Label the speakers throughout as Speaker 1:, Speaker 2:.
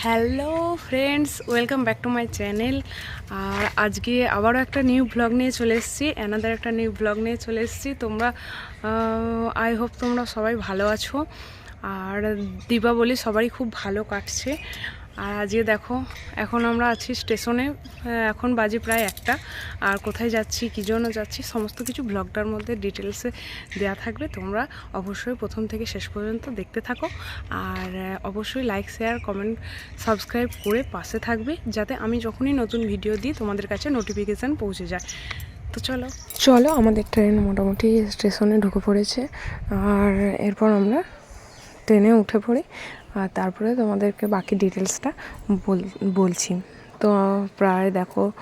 Speaker 1: Hello friends welcome back to my channel আর আজকে আবারও একটা নিউ ব্লগ নিয়ে চলে এসেছি অ্যানাদার একটা নিউ ব্লগ নিয়ে চলে এসেছি। তোমরা আই হোপ তোমরা সবাই ভালো আছো। আর দীপাবলি সবারই খুব ভালো কাটছে। আর আজকে দেখো, এখন আমরা আছি স্টেশনে এখন বাজে প্রায় একটা। আর কোথায় যাচ্ছি, কী জন্য যাচ্ছি, সমস্ত কিছু ব্লগটার মধ্যে ডিটেলসে দেওয়া থাকবে। তোমরা অবশ্যই প্রথম থেকে শেষ পর্যন্ত দেখতে থাকো। আর অবশ্যই লাইক শেয়ার কমেন্ট সাবস্ক্রাইব করে পাশে থাকবে, যাতে আমি যখনই নতুন ভিডিও দিই, তোমাদের কাছে নোটিফিকেশান পৌঁছে যায়। তো চলো। চলো, আমাদের ট্রেন মোটামুটি স্টেশনে ঢুকে পড়েছে। আর এরপর আমরা ট্রেনে উঠে পড়ি। আর তারপরে তোমাদেরকে বাকি ডিটেলসটা বল- বলছি। তো প্রায় দেখো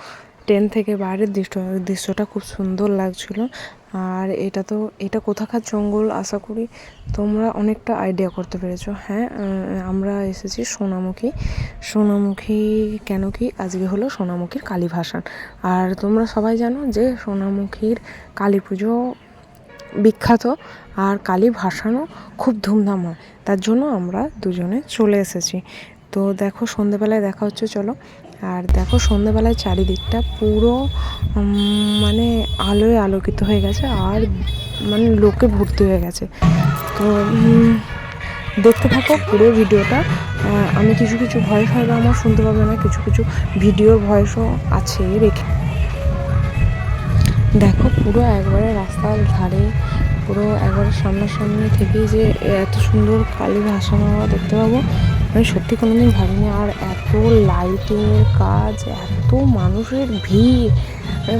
Speaker 1: ট্রেন থেকে বাইরের দৃশ্য, দৃশ্যটা খুব সুন্দর লাগছিল। আর এটা তো, এটা কোথাকার জঙ্গল আশা করি তোমরা অনেকটা আইডিয়া করতে পেরেছ। হ্যাঁ আমরা এসেছি সোনামুখী। সোনামুখী কেন কি? আজকে হলো সোনামুখীর কালী ভাসান আর তোমরা সবাই জানো যে সোনামুখীর কালী পুজো বিখ্যাত আর কালী ভাসানও খুব ধুমধাম হয়। তার জন্য আমরা দুজনে চলে এসেছি। তো দেখো সন্ধেবেলায় দেখা হচ্ছে, চলো। আর দেখো সন্ধেবেলায় চারিদিকটা পুরো মানে আলোয় আলোকিত হয়ে গেছে আর মানে লোকে ভর্তি হয়ে গেছে। তো দেখতে থাকো পুরো ভিডিওটা। আমি কিছু কিছু ভয়েস হয়তো আমার শুনতে পাবে না, কিছু কিছু ভিডিওর ভয়েসও আছে রেখে দেখো পুরো একবারে রাস্তার ধারে, পুরো একবারে সামনাসামনি থেকেই যে এত সুন্দর কালী ভাসানো দেখতে পাবো। আমি সত্যি কোনোদিন ভাবিনি, আর এত লাইটিংয়ের কাজ, এত মানুষের ভিড়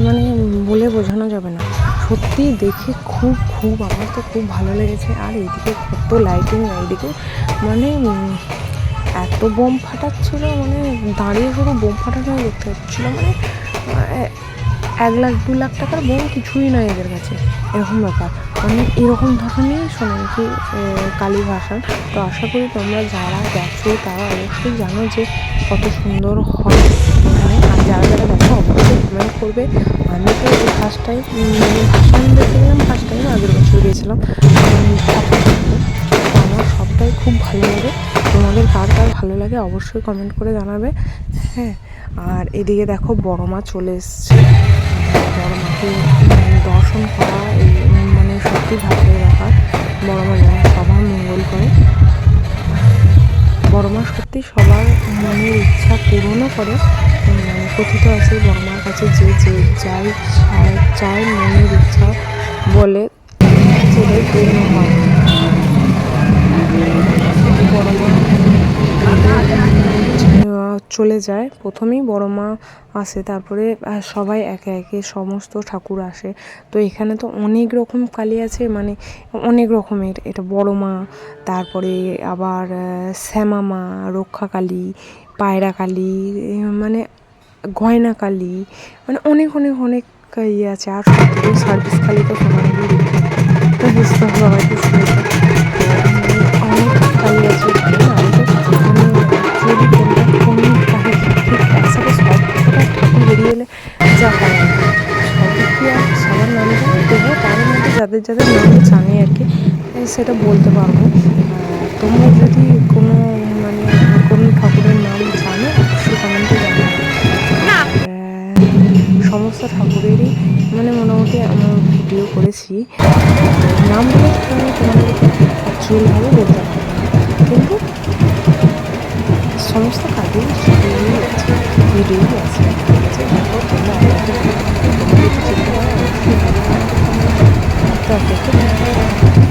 Speaker 1: মানে বলে বোঝানো যাবে না। সত্যি দেখে খুব খুব, আমার তো খুব ভালো লেগেছে। আর এইদিকে কত লাইটিং এইদিকে মানে এত বোম ফাটাচ্ছিল মানে দাঁড়িয়ে পুরো বোম ফাটানো দেখতে হচ্ছিল মানে এক লাখ, দু লাখ টাকার বোম কিছুই নয় এদের কাছে। এরকম ব্যাপার। মানে এরকম ধরনের সোনামুখী কালী ভাষা তো আশা করি তোমরা যারা গেছো, তারা অবশ্যই জানো যে কত সুন্দর হয়। এখানে আর যারা যারা দেখো অবশ্যই কমেন্ট করবে। আমি তো এই ফার্স্ট টাইম মানে ভাষণ দেখতে গেলাম ফার্স্ট টাইম আগের বছর গিয়েছিলাম। আমার সবটাই খুব ভালো লাগে। তোমাদের কার কার ভালো লাগে অবশ্যই কমেন্ট করে জানাবে। হ্যাঁ আর এদিকে দেখো, বড় মা চলে এসছে। দর্শন করা মানে সত্যি ভাগ্যের ব্যাপার। বড় মা সবার মঙ্গল করে। বড় মা সত্যি সবার মনের ইচ্ছা পূরণও করে। মানে কথিত আছে বড় মার কাছে যে যে যাই চায় মনের ইচ্ছা বলে, সেটাই পূর্ণ হয়। বড় মা চলে যায়। প্রথমেই বড় মা আসে, তারপরে সবাই একে একে, সমস্ত ঠাকুর আসে। তো এখানে তো অনেক রকম কালী আছে মানে অনেক রকমের। এটা বড় মা, তারপরে আবার শ্যামা মা, রক্ষা কালী, পায়রা কালী মানে গয়না কালী মানে অনেক অনেক অনেক ইয়ে আছে। আর সার্ভিস কালী তো সোনালি যাদের যাদের নাম জানি আর কি সেটা বলতে পারব। তোমরা যদি কোনো মানে কোনো ঠাকুরের নাম জানো অবশ্যই কমেন্টে জানাবে সমস্ত ঠাকুরেরই মানে মোটামুটি আমার ভিডিও করেছি। নাম বলে আমি তোমাদেরকে অ্যাকচুয়ালভাবে বলতে পারব কিন্তু সমস্ত কাজেই ভিডিওই আছে ভিডিওই আছে। ঠিক আছে দেখো তোমরা আমাকে তোমাদের যদি চিনতে পারো অবশ্যই ভালো তো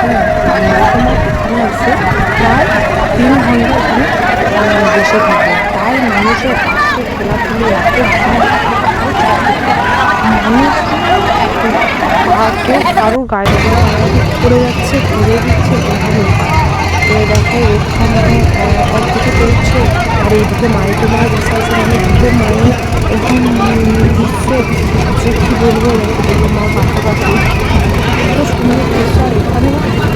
Speaker 1: মাইকোমা এখানে এসে প্রায় তিন ঘণ্টা এখানে বসে থাকে তাই মানুষের এত খোলাখুলি এত মানুষ গাড়ি পড়ে যাচ্ছে ঘুরে দিচ্ছে তো দেখো এখানে অর্পিত করছে আর এইদিকে মাইকে মারা বসে আছে মানে দুটো মায়ের এখন দিচ্ছে যে কী বলব মা পাশাপাশি এত সুন্দর করছে আর এখানে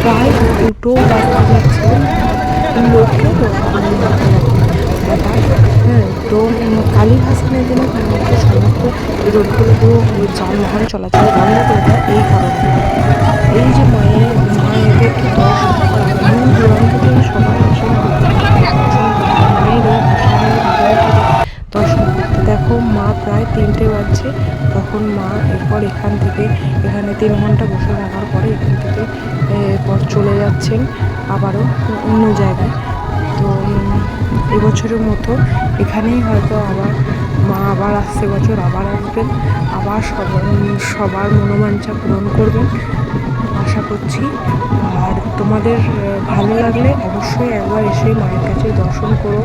Speaker 1: প্রায় দুটো বাচ্চা যাচ্ছে লোককে তো হ্যাঁ তো উম, কালী ভাসানের জন্য সমস্ত সমস্ত রোডগুলো পুরো যানবাহন চলাচল বন্ধ করে দেয় এই কারণে। এই যে মায়ের মায়েদেরকে দর্শন করা দূর দূরান্ত থেকে সবাই আসে দর্শন করতে দেখো, মা প্রায় তিনটে বাজছে। তখন মা এরপর এখান থেকে, এখানে তিন ঘণ্টা বসে থাকার পরে এখান থেকে এরপর চলে যাচ্ছেন আবারও অন্য জায়গায়। তো এবছরের মতো এখানেই হয়তো আবার মা আবার আসছে বছর, আবার আসবেন, আবার সবার সবার মনোবাঞ্ছা পূরণ করবেন। আশা করছি। আর তোমাদের ভালো লাগলে অবশ্যই একবার এসে মায়ের কাছে দর্শন করো।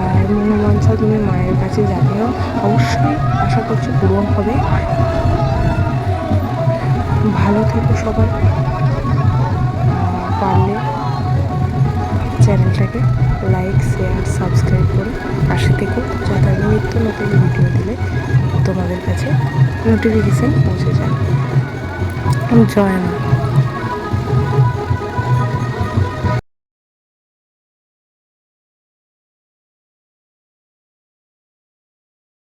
Speaker 1: আর মনোবাঞ্ছা তুমি মায়ের কাছে জানিও। অবশ্যই আশা করছি পূরণ হবে। ভালো থেকো সবাই। চ্যানেলটাকে লাইক, শেয়ার, সাবস্ক্রাইব করে পাশে থেকে। যাতে আমি নিত্য নতুন ভিডিও দিলে তোমাদের কাছে নোটিফিকেশান পৌঁছে যায়। জয় মা।